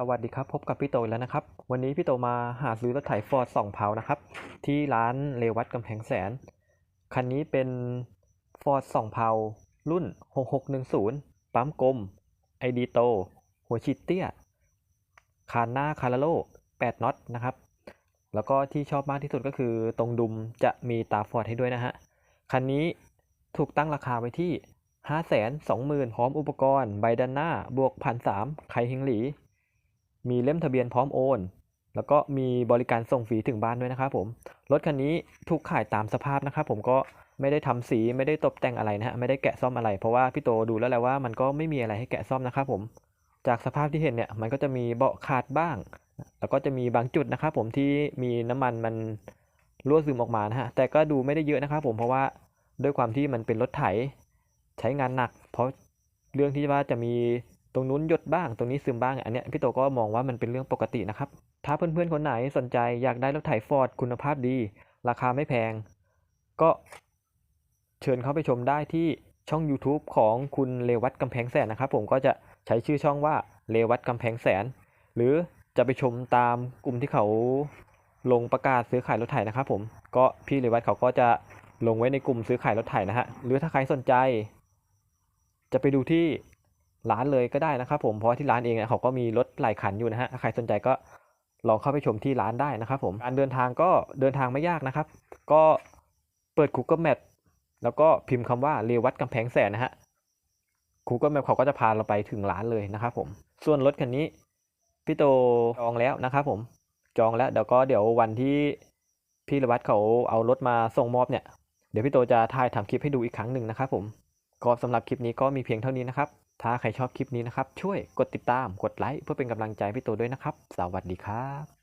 สวัสดีครับพบกับพี่โตแล้วนะครับ วันนี้พี่โตมาหาซื้อรถไถฟอร์ดสองเผานะครับ ที่ร้านเลวัตกำแพงแสน คันนี้เป็นฟอร์ดสองเผารุ่น 6610 ปั๊มกลมไอดีโต หัวฉีดเตี้ย คานหน้าคาราโล 8น็อตนะครับ แล้วก็ที่ชอบมากที่สุดก็คือตรงดุมจะมีตาฟอร์ดให้ด้วยนะฮะ คันนี้ถูกตั้งราคาไว้ที่ 5 2 0 0 0 0พร้อมอุปกรณ์ใบด้านหน้าบวกพันสามไขเฮงหลี มีเล่มทะเบียนพร้อมโอน แล้วก็มีบริการส่งฟรีถึงบ้านด้วยนะครับผม รถคันนี้ถูกขายตามสภาพนะครับผมก็ไม่ได้ทำสีไม่ได้ตกแต่งอะไรนะฮะไม่ได้แกะซ่อมอะไร เพราะว่าพี่โตดูแล้วแหละว่ามันก็ไม่มีอะไรให้แกะซ่อมนะครับผม จากสภาพที่เห็นเนี่ยมันก็จะมีเบาะขาดบ้าง แล้วก็จะมีบางจุดนะครับผมที่มีน้ำมันมันรั่วซึมออกมานะฮะแต่ก็ดูไม่ได้เยอะนะครับผมเพราะว่าด้วยความที่มันเป็นรถไถใช้งานหนัก เพราะเรื่องที่ว่าจะมี ตรงนู้นหยดบ้างตรงนี้ซึมบ้างอันเนี้ยพี่โตก็มองว่ามันเป็นเรื่องปกตินะครับ ถ้าเพื่อนๆคนไหนสนใจอยากได้รถไถฟอร์ดคุณภาพดี ราคาไม่แพง ก็เชิญเข้าไปชมได้ที่ช่อง YouTube ของคุณเลวัตกำแพงแสนนะครับ ผมก็จะใช้ชื่อช่องว่าเลวัตกำแพงแสน หรือจะไปชมตามกลุ่มที่เขาลงประกาศซื้อขายรถไถนะครับ ผมก็พี่เลวัตเขาก็จะลงไว้ในกลุ่มซื้อขายรถไถนะฮะหรือถ้าใครสนใจ จะไปดูที่ ร้านเลยก็ได้นะครับผมเพราะว่าที่ร้านเองเนี่ยเขาก็มีรถหลายคันอยู่นะฮะถ้าใครสนใจก็ลองเข้าไปชมที่ร้านได้นะครับผมการเดินทางก็เดินทางไม่ยากนะครับ ก็เปิด Google Map แล้วก็พิมพ์คำว่าเรวัดกำแพงแสนนะฮะ Google Map เขาก็จะพาเราไปถึงร้านเลยนะครับผมส่วนรถคันนี้พี่โตจองแล้วนะครับผมจองแล้วเดี๋ยวก็เดี๋ยววันที่พี่เรวัตเขาเอารถมาส่งมอบเนี่ย เดี๋ยวพี่โตจะถ่ายทำคลิปให้ดูอีกครั้งหนึ่งนะครับผมก็สำหรับคลิปนี้ก็มีเพียงเท่านี้นะครับ ถ้าใครชอบคลิปนี้นะครับ ช่วยกดติดตามกดไลค์เพื่อเป็นกำลังใจพี่โตด้วยนะครับ สวัสดีครับ